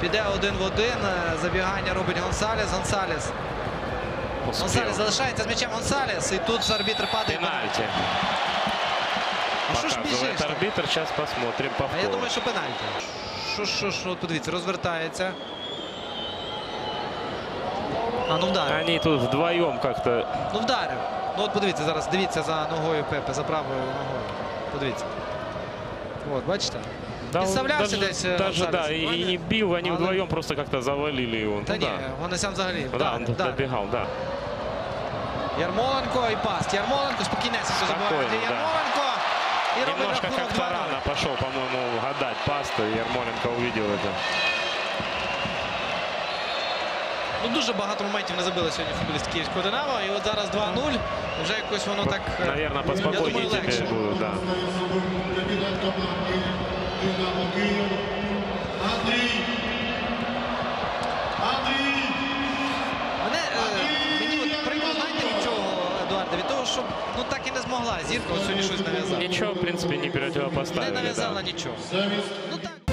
Піде один в один. е, Забігання робить Гонсалес. Гонсалес. Успел. Гонсалес залишається з м'ячем Гонсалес. І тут арбітр падає. Пенальти. А що ж біжиш? Показывает там? арбитр. Сейчас посмотрим А я думаю, що пенальті. Що, що, що, подивіться, розвертається. А, ну вдарив. Они тут вдвоем как-то Ну вдарив. Ну от подивіться зараз, дивіться за ногою Пепе, за правою ногою. Подивіться. От, бачите? Да, Підставлявся даже, десь е, даже да, и, и не бил, они Але- вдвоем просто как-то завалили его. Та ну, ні, да. Гонесян взагалі. Ну, да, вдарив, вдарив. добегал, да. Ярмоленко і пас. Ярмоленко спокійнесенько забиває. Да. Ярмоленко. І Немножко как-то рано пошел, по-моему, гадать пасту. и Ермоленко увидел это. Ну дуже багато моментів не забили сьогодні футболіст Київського Динамо. І от зараз 2-0. Вже якось воно так. е, Наверное, я думаю, легше. будут, да. Едуарда? Від того, що ну так і не змогла. Зірка от сьогодні щось нав'язала. Нічого, в принципі, не Не нав'язала Да. нічого. Ну так.